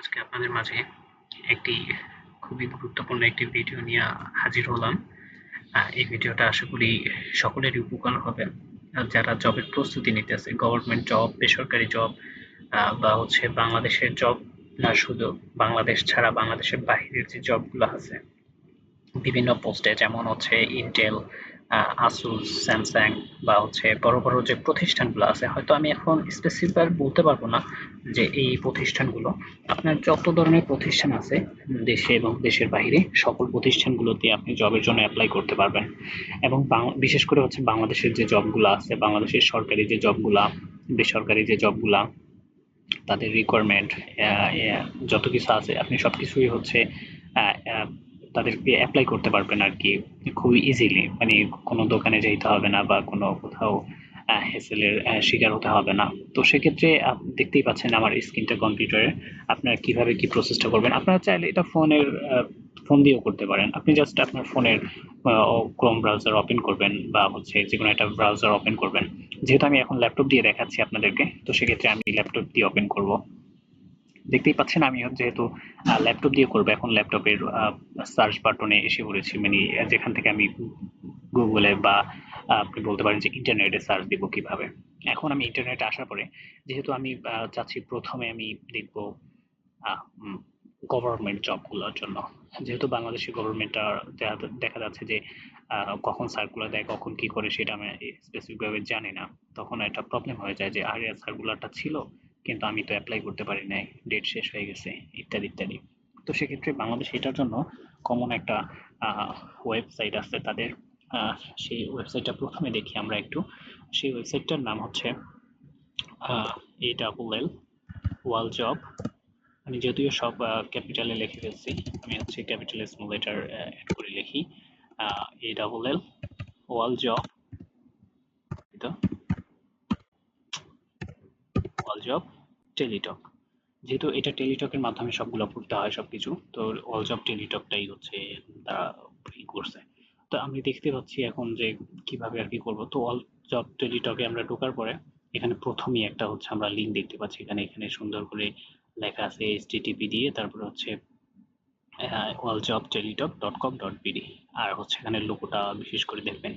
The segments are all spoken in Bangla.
আজকে আপনাদের মাঝে একটি খুবই গুরুত্বপূর্ণ একটি ভিডিও নিয়ে হাজির হলাম। এই ভিডিওটা আশা করি সকলেরই উপকার হবে। যারা জবের প্রস্তুতি নিতেছে গভর্নমেন্ট জব বেসরকারি জব বা হচ্ছে বাংলাদেশের জব না, শুধু বাংলাদেশ ছাড়া বাংলাদেশের বাহিরের যে জবগুলো আছে বিভিন্ন পোস্টে যেমন হচ্ছে ইন্টেল আসুস স্যামসাং বা হচ্ছে বড় বড় যে প্রতিষ্ঠানগুলো আছে হয়তো আমি এখন স্পেসিফাই বলতে পারব না যে এই প্রতিষ্ঠানগুলো। আপনার যত ধরনের প্রতিষ্ঠান আছে দেশে এবং দেশের বাইরে সকল প্রতিষ্ঠানগুলোতে আপনি জবের জন্য অ্যাপ্লাই করতে পারবেন। এবং বিশেষ করে হচ্ছে বাংলাদেশের যে জবগুলো আছে বাংলাদেশের সরকারি যে জবগুলা বেসরকারি যে জবগুলা তাদের রিকোয়ারমেন্ট যত কিছু আছে আপনি সবকিছুই হচ্ছে আহ, আহ, তাদেরকে অ্যাপ্লাই করতে পারবেন আর কি খুবই ইজিলি মানে কোনো দোকানে যাইতে হবে না বা কোনো কোথাও হেসেলের শিকার হতে হবে না। তো সেক্ষেত্রে দেখতেই পাচ্ছেন আমার স্ক্রিনটা কম্পিউটারে আপনারা কীভাবে কি প্রসেসটা করবেন? আপনারা চাইলে এটা ফোনের ফোন দিয়েও করতে পারেন। আপনি জাস্ট আপনার ফোনের ক্রোম ব্রাউজার ওপেন করবেন বা হচ্ছে যে কোনো একটা ব্রাউজার ওপেন করবেন। যেহেতু আমি এখন ল্যাপটপ দিয়ে দেখাচ্ছি আপনাদেরকে, তো সেক্ষেত্রে আমি ল্যাপটপ দিয়ে ওপেন করব। দেখতেই পাচ্ছেন আমি যেহেতু ল্যাপটপ দিয়ে করব, এখন ল্যাপটপের সার্চ বাটনে এসে পড়েছি। মানে যেখান থেকে আমি গুগলে বা আপনি বলতে পারেন যে ইন্টারনেটে সার্চ দিব কীভাবে। এখন আমি ইন্টারনেটে আসার পরে, যেহেতু আমি চাচ্ছি প্রথমে আমি দেখব গভর্নমেন্ট জবগুলোর জন্য। যেহেতু বাংলাদেশের গভর্নমেন্টটা দেখা যাচ্ছে যে কখন সার্কুলার দেয়, কখন কি করে, সেটা আমি স্পেসিফিকভাবে জানি না। তখন একটা প্রবলেম হয়ে যায় যে, আগে সার্কুলারটা ছিল কিন্তু আমি তো অ্যাপ্লাই করতে পারি নাই ডেট শেষ হয়ে গেছে, ইত্যাদি ইত্যাদি। তো সেক্ষেত্রে বাংলাদেশ এটার জন্য কমন একটা ওয়েবসাইট আছে তাদের সেই ওয়েবসাইটটা প্রথমে দেখি আমরা একটু। সেই ওয়েবসাইটটার নাম হচ্ছে এ ডাবল এল ওয়াল জব আমি যদিও সব ক্যাপিটালে লিখে ফেলছি, আমি হচ্ছে ক্যাপিটাল স্মল লেটার অ্যাড করে লিখি। A double L all job all job Teletalk যেহেতু এটা টেলিটকের মাধ্যমে সবগুলো পড়তে হয় সবকিছু, তো অল জব টেলিটকটাই হচ্ছে তারা ই করছে। তো আমি দেখতে পাচ্ছি এখন যে কীভাবে আর কি করব। তো অল জব টেলিটকে আমরা ঢোকার পরে এখানে প্রথমেই একটা হচ্ছে আমরা লিঙ্ক দেখতে পাচ্ছি। এখানে এখানে সুন্দর করে লেখা আছে এইচটিটিপি দিয়ে, তারপরে হচ্ছে all job Teletalk dot com dot BD আর হচ্ছে এখানে লোগোটা বিশেষ করে দেখবেন।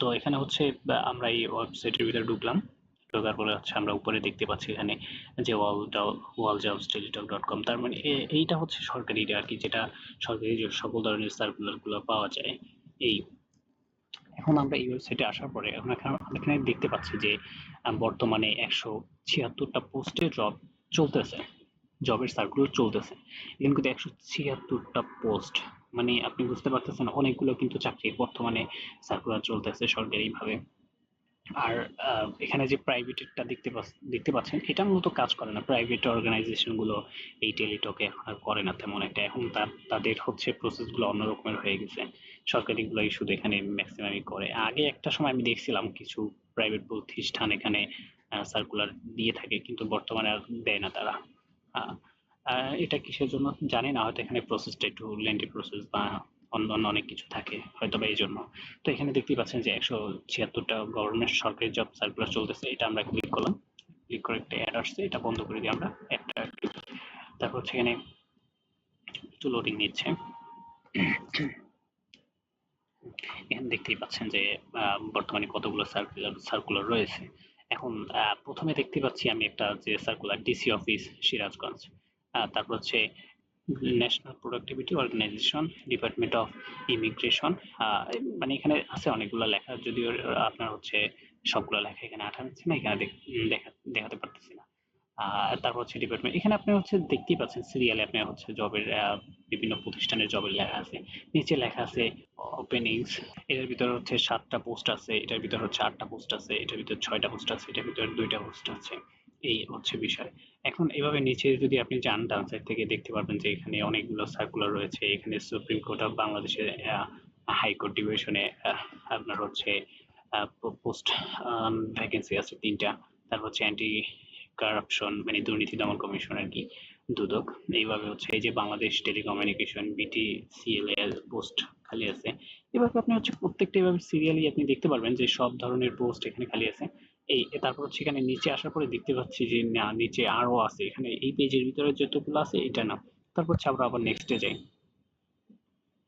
তো এখানে হচ্ছে আমরা এই ওয়েবসাইটের ভিতরে ঢুকলাম। ঢোকার পরে হচ্ছে আমরা উপরে দেখতে পাচ্ছি এখানে যে all all jobs Teletalk dot com তার মানে এইটা হচ্ছে সরকারি আর কি, যেটা সরকারি যে সকল ধরনের সার্কুলারগুলো পাওয়া যায়, এই। এখন আমরা এই ওয়েবসাইটে আসার পরে এখানে এখানে দেখতে পাচ্ছি যে বর্তমানে একশো ছিয়াত্তরটা পোস্টে জব চলতেছে জবের সার্কুলার চলতেছে। এখানে কিন্তু একশো ছিয়াত্তরটা পোস্ট মানে আপনি বুঝতে পারতেছেন, অনেকগুলো কিন্তু চাকরি বর্তমানে সার্কুলার চলতেছে সরকারিভাবে। আর এখানে যে প্রাইভেটটা দেখতে দেখতে পাচ্ছেন, এটা মূলত কাজ করে না। প্রাইভেট অর্গানাইজেশনগুলো এই টেলিটকে আর করে না তেমন একটা। এখন তার- তাদের হচ্ছে প্রসেসগুলো অন্য রকমের হয়ে গেছে। সরকারি গুলাই শুধু এখানে ম্যাক্সিমামই করে। আগে একটা সময় আমি দেখছিলাম কিছু প্রাইভেট প্রতিষ্ঠান এখানে সার্কুলার দিয়ে থাকে, কিন্তু বর্তমানে আর দেয় না তারা। এটা কিসের জন্য জানি না, হয়তো এখানে প্রসেসটা একটু লেন্থি প্রসেস বা অন্য অন্য অনেক কিছু থাকে হয়তো বা এই জন্য তো এখানে দেখতেই পাচ্ছেন যে একশো ছিয়াত্তরটা গভর্নমেন্ট সরকারি জব সার্কুলার চলতেছে, এটা আমরা ক্লিক করলাম। ক্লিক করে একটা অ্যাড আসছে, এটা বন্ধ করে দিই আমরা একটা তারপর এখানে একটু লোডিং নিচ্ছে। এখানে দেখতেই পাচ্ছেন যে বর্তমানে কতগুলো সার্কুলার সার্কুলার রয়েছে। এখন প্রথমে দেখতে পাচ্ছি আমি একটা যে সার্কুলার ডিসি অফিস সিরাজগঞ্জ। তারপর হচ্ছে national productivity organisation department of immigration মানে এখানে আছে অনেকগুলো লেখা, যদিও আপনার হচ্ছে সবগুলো লেখা এখানে আঠা নিচ্ছে না, এখানে দেখাতে পারতেছি না। তারপর হচ্ছে ডিপার্টমেন্ট এখানে আপনি হচ্ছে দেখতেই পাচ্ছেন সিরিয়ালে আপনি হচ্ছে জবের বিভিন্ন প্রতিষ্ঠানের জবের লেখা আছে। নিচে লেখা আছে ওপেনিংস এটার ভিতরে হচ্ছে সাতটা পোস্ট আছে, এটার ভিতরে হচ্ছে আটটা পোস্ট আছে, এটার ভিতরে ছয়টা পোস্ট আছে, এটার ভিতরে দুইটা পোস্ট আছে। এই হচ্ছে বিষয়। এখন এভাবে নিচে যদি আপনি যান ডান সাইড থেকে, দেখতে পারবেন যে এখানে অনেকগুলো সার্কুলার রয়েছে। এখানে সুপ্রিম কোর্ট অফ বাংলাদেশের হাইকোর্ট ডিভিশনে আপনার হচ্ছে পোস্ট ভ্যাকেন্সি আছে তিনটা। তারপর হচ্ছে অ্যান্টি কারাপশন মানে দুর্নীতি দমন কমিশন আর কি দুদক। এইভাবে হচ্ছে এই যে Bangladesh telecommunication BT CLL post খালি আছে। এভাবে আপনি হচ্ছে প্রত্যেকটা এভাবে সিরিয়ালি আপনি দেখতে পারবেন যে সব ধরনের পোস্ট এখানে খালি আছে। এই তারপর হচ্ছে এখানে নিচে আসার পরে দেখতে পাচ্ছি যে, না, নিচে আরও আছে। এখানে এই পেজের ভিতরে যতগুলো আছে, এটা না। তারপর হচ্ছে আমরা আবার নেক্সটে যাই।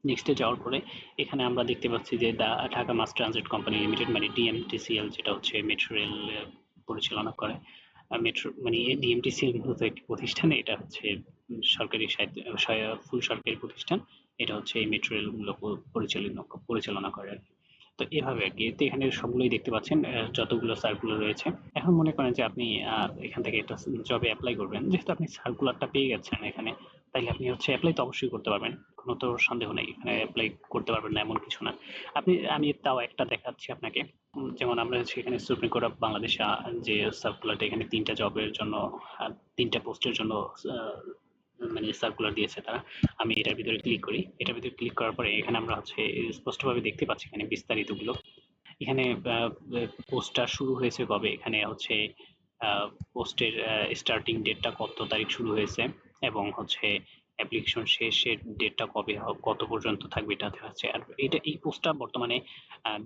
নেক্সটে যাওয়ার পরে এখানে আমরা দেখতে পাচ্ছি যে, the, Dhaka mass transit company limited মানে ডিএমটিসিএল যেটা হচ্ছে মেট্রো রেল পরিচালনা করে। মেট্রো মানে ডিএমটিসিএল মূলত একটি প্রতিষ্ঠান, এটা হচ্ছে সরকারি ফুল সরকারি প্রতিষ্ঠান। এটা হচ্ছে এই মেট্রো রেলগুলো পরিচালনা পরিচালনা করে আর কি। তো এভাবে আর কি। তো এখানে সবগুলোই দেখতে পাচ্ছেন যতগুলো সার্কুলার রয়েছে। এখন মনে করেন যে আপনি এখান থেকে একটা জবে অ্যাপ্লাই করবেন। যেহেতু আপনি সার্কুলারটা পেয়ে গেছেন এখানে, তাইলে আপনি হচ্ছে অ্যাপ্লাই তো অবশ্যই করতে পারবেন। কোনো তো সন্দেহ নেই, এখানে অ্যাপ্লাই করতে পারবেন না এমন কিছু না। আপনি, আমি তাও একটা দেখাচ্ছি আপনাকে। যেমন আমরা হচ্ছে এখানে সুপ্রিম কোর্ট অফ বাংলাদেশে যে সার্কুলারটা এখানে তিনটা জবের জন্য তিনটা পোস্টের জন্য মানে সার্কুলার দিয়েছে তারা। আমি এটার ভিতরে ক্লিক করি। এটার ভিতরে ক্লিক করার পরে এখানে আমরা হচ্ছে স্পষ্টভাবে দেখতে পাচ্ছি এখানে বিস্তারিতগুলো। এখানে পোস্টটা শুরু হয়েছে কবে? এখানে হচ্ছে পোস্টের স্টার্টিং ডেটটা কত তারিখ শুরু হয়েছে? এবং হচ্ছে অ্যাপ্লিকেশন শেষের ডেটটা কবে কত পর্যন্ত থাকবে? এটাতে হচ্ছে আর এটা, এই পোস্টটা বর্তমানে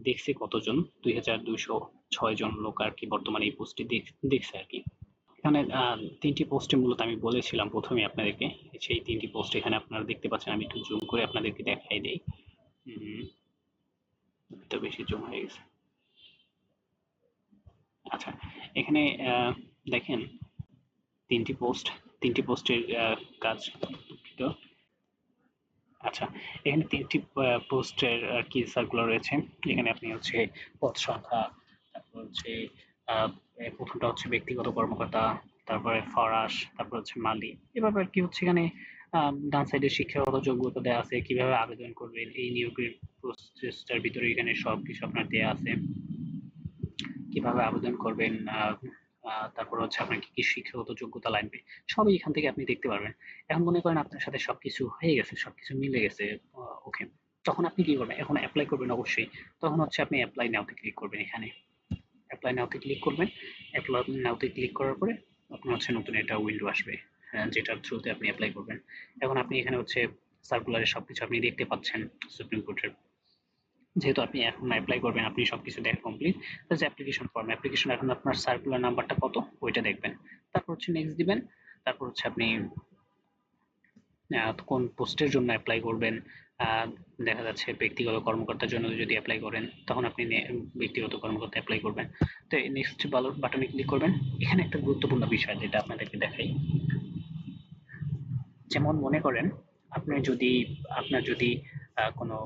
দেখছে কতজন? দুই হাজার দুইশো ছয় জন লোক আর কি বর্তমানে এই পোস্টটি দেখছে আর কি। এখানে তিনটি পোস্টে মূলত আমি বলেছিলাম প্রথমে আপনাদেরকে। সেই তিনটি পোস্ট এখানে আপনারা দেখতে পাচ্ছেন। আমি একটু জুম করে আপনাদেরকে দেখাই দিই। তো বেশি জুম হয়ে গেছে। আচ্ছা এখানে দেখেন, তিনটি পোস্ট তিনটি পোস্টের কাজ আচ্ছা এখানে তিনটি পোস্টের আর কি সার্কুলার রয়েছে? এখানে আপনি হচ্ছে পদ সংখ্যা, তারপর হচ্ছে প্রথমটা হচ্ছে ব্যক্তিগত কর্মকর্তা, তারপরে ফরাস, তারপর হচ্ছে মালি। এভাবে আর কি হচ্ছে এখানে ডান সাইডে শিক্ষাগত যোগ্যতা দেওয়া আছে, কীভাবে আবেদন করবেন, এই নিয়োগের প্রসেসটার ভিতরে এখানে সব কিছু আপনার দেওয়া আছে। কীভাবে আবেদন করবেন তারপর হচ্ছে আপনার কি কি শিক্ষাগত যোগ্যতা লাগবে, সবই এখান থেকে আপনি দেখতে পারবেন। এখন মনে করেন আপনার সাথে সবকিছু হয়ে গেছে, সবকিছু মিলে গেছে ওকে তখন আপনি কি করবেন? এখন অ্যাপ্লাই করবেন অবশ্যই। তখন হচ্ছে আপনি অ্যাপ্লাই নাওতে ক্লিক করবেন এখানে। অ্যাপ্লাই নাওতে ক্লিক করবেন অ্যাপ্লাই নাওতে ক্লিক করার পরে আপনার হচ্ছে নতুন একটা উইন্ডো আসবে হ্যাঁ, যেটার থ্রুতে আপনি অ্যাপ্লাই করবেন। এখন আপনি এখানে হচ্ছে সার্কুলারে সবকিছু আপনি দেখতে পাচ্ছেন সুপ্রিম কোর্টের যেহেতু আপনি এখন অ্যাপ্লাই করবেন আপনি সবকিছু দেখা কমপ্লিট যে অ্যাপ্লিকেশন ফর্ম অ্যাপ্লিকেশন এখন আপনার সার্কুলার নাম্বারটা কত ওইটা দেখবেন। তারপর হচ্ছে নেক্সট দিবেন তারপর হচ্ছে আপনি কোন পোস্টের জন্য অ্যাপ্লাই করবেন। দেখা যাচ্ছে ব্যক্তিগত কর্মকর্তার জন্য যদি অ্যাপ্লাই করেন, তখন আপনি ব্যক্তিগত কর্মকর্তা অ্যাপ্লাই করবেন। তো নেক্সট বাটনে ক্লিক করবেন। এখানে একটা গুরুত্বপূর্ণ বিষয় যেটা আপনাদেরকে দেখাই। যেমন মনে করেন, আপনি যদি, আপনার যদি কোনো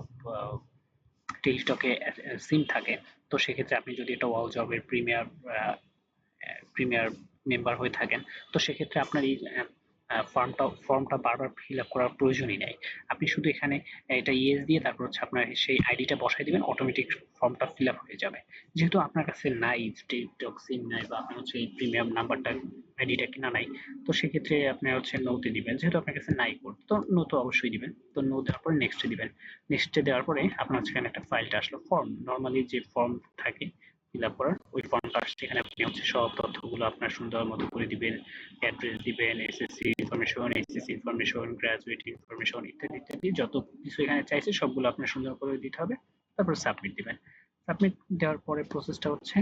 টেলিস্টকে সিম থাকে, তো সেক্ষেত্রে আপনি যদি এটা ওয়াল জবের প্রিমিয়ার প্রিমিয়ার মেম্বার হয়ে থাকেন, তো সেক্ষেত্রে আপনার এই ফর্মটা ফর্মটা বারবার ফিল আপ করার প্রয়োজনই নেই। আপনি শুধু এখানে এটা ইয়েস দিয়ে তারপর হচ্ছে আপনার সেই আইডিটা বসাই দিবেন অটোমেটিক ফর্মটা ফিল আপ হয়ে যাবে। যেহেতু আপনার কাছে নাই টেলিটক সিম নাই বা আপনার হচ্ছে প্রিমিয়াম নাম্বারটা আইডিটা কিনা নাই, তো সেক্ষেত্রে আপনি হচ্ছে নোতে দিবেন। যেহেতু আপনার কাছে নাই কোড তো নো তো অবশ্যই দিবেন। তো নো দেওয়ার পরে নেক্সটে দিবেন। নেক্সটে দেওয়ার পরে আপনার হচ্ছে এখানে একটা ফাইলটা আসলো। ফর্ম নর্মালি যে ফর্ম থাকে ফিল আপ করার। ওই ফর্মটা আসছে এখানে আপনি হচ্ছে সব তথ্যগুলো আপনার সুন্দর মতো করে দিবেন। অ্যাড্রেস দিবেন SSC information SSC information graduate information ইত্যাদি ইত্যাদি। যত কিছু এখানে চাইছে সবগুলো আপনার সুন্দর করে দিতে হবে। তারপর সাবমিট দিবেন। সাবমিট দেওয়ার পরে প্রসেসটা হচ্ছে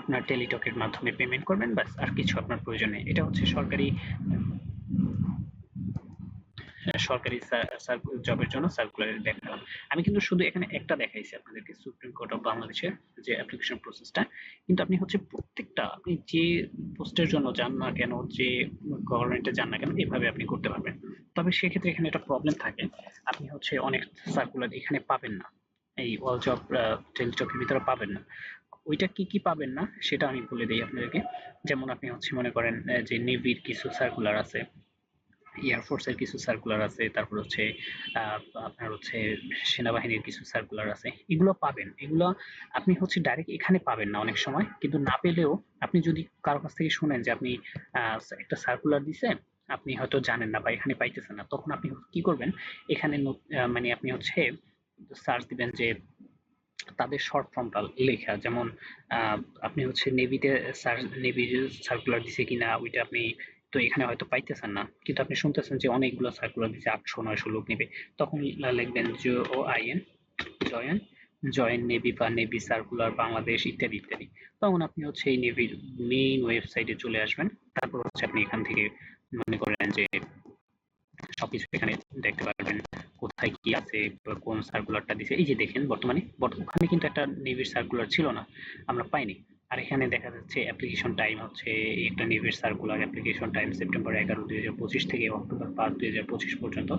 আপনার টেলিটকের মাধ্যমে পেমেন্ট করবেন। বাস আর কিছু আপনার প্রয়োজন নেই। এটা হচ্ছে সরকারি সরকারি জবের জন্য সার্কুলার দেখালাম। আমি কিন্তু শুধু এখানে একটা দেখাইছি আপনাদেরকে সুপ্রিম কোর্ট অফ বাংলাদেশের যে অ্যাপ্লিকেশন প্রসেসটা কিন্তু আপনি হচ্ছে প্রত্যেকটা, আপনি যে পোস্টের জন্য যান না কেন, যে গভর্নমেন্টে যান না কেন, এভাবে আপনি করতে পারবেন। তবে সেক্ষেত্রে এখানে একটা প্রবলেম থাকে। আপনি হচ্ছে অনেক সার্কুলার এখানে পাবেন না। এই অল জব টেলিটকের ভিতরে পাবেন না। ওইটা কি কি পাবেন না, সেটা আমি বলে দিই আপনাদেরকে। যেমন আপনি হচ্ছে মনে করেন যে নেভির কিছু সার্কুলার আছে। এয়ারফোর্সের কিছু সার্কুলার আছে, তারপর হচ্ছে আপনার হচ্ছে সেনাবাহিনীর কিছু সার্কুলার আছে। এগুলো পাবেন। এগুলো আপনি হচ্ছে ডাইরেক্ট এখানে পাবেন না অনেক সময়। কিন্তু না পেলেও আপনি যদি কারও কাছ থেকে শুনেন যে আপনি একটা সার্কুলার দিছে, আপনি হয়তো জানেন না বা এখানে পাইতেছেন না। তখন আপনি কি করবেন? এখানে মানে আপনি হচ্ছে সার্চ দিবেন যে তাদের শর্ট ফর্মটা লেখা। যেমন আপনি হচ্ছে নেভিতে নেভির সার্কুলার দিছে কিনা, ওইটা আপনি তো এখানে হয়তো পাইতেছেন না। কিন্তু আপনি শুনতেছেন যে অনেকগুলো সার্কুলার দিছে, আটশো, নয়শো লোক নেবে। তখন লিখবেন O I N join join navy বা নেভি সার্কুলার বাংলাদেশ ইত্যাদি ইত্যাদি। তখন আপনি হচ্ছে এই নেভির মেইন ওয়েবসাইটে চলে আসবেন। তারপর হচ্ছে আপনি এখান থেকে মনে করেন যে সবকিছু এখানে দেখতে পারবেন, কোথায় কি আছে কোন সার্কুলারটা দিছে। এই যে দেখেন বর্তমানে বর্ত- ওখানে কিন্তু একটা নেভির সার্কুলার ছিল না, আমরা পাইনি। আর এখানে দেখা যাচ্ছে অ্যাপ্লিকেশন টাইম হচ্ছে একটা নেভির সার্কুলার অ্যাপ্লিকেশন টাইম সেপ্টেম্বর এগারো, দুই হাজার পঁচিশ থেকে অক্টোবর পাঁচ, দুই হাজার পঁচিশ পর্যন্ত।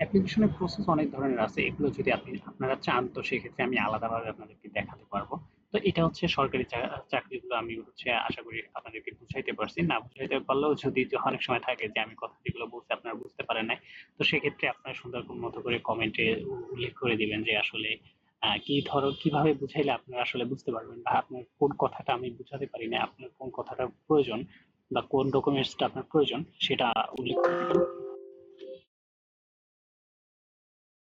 অ্যাপ্লিকেশনের প্রসেস অনেক ধরনের আছে। এগুলো যদি আপনি, আপনারা চান, তো সেক্ষেত্রে আমি আলাদাভাবে আপনাদেরকে দেখাতে পারব। তো এটা হচ্ছে সরকারি চাকরিগুলো আমি হচ্ছে আশা করি আপনাদেরকে বুঝাইতে পারছি। না বুঝাইতে পারলেও যদি অনেক সময় থাকে যে আমি কথা যেগুলো বলছি আপনারা বুঝতে পারেন নাই, তো সেক্ষেত্রে আপনারা সুন্দর মতো করে কমেন্টে উল্লেখ করে দিবেন যে আসলে কি ধরো, কীভাবে বুঝাইলে আপনারা আসলে বুঝতে পারবেন? বা আপনার কোন কথাটা আমি বুঝাতে পারি না, আপনার কোন কথাটা প্রয়োজন, বা কোন ডকুমেন্টসটা আপনার প্রয়োজন, সেটা উল্লেখ করে দিবেন।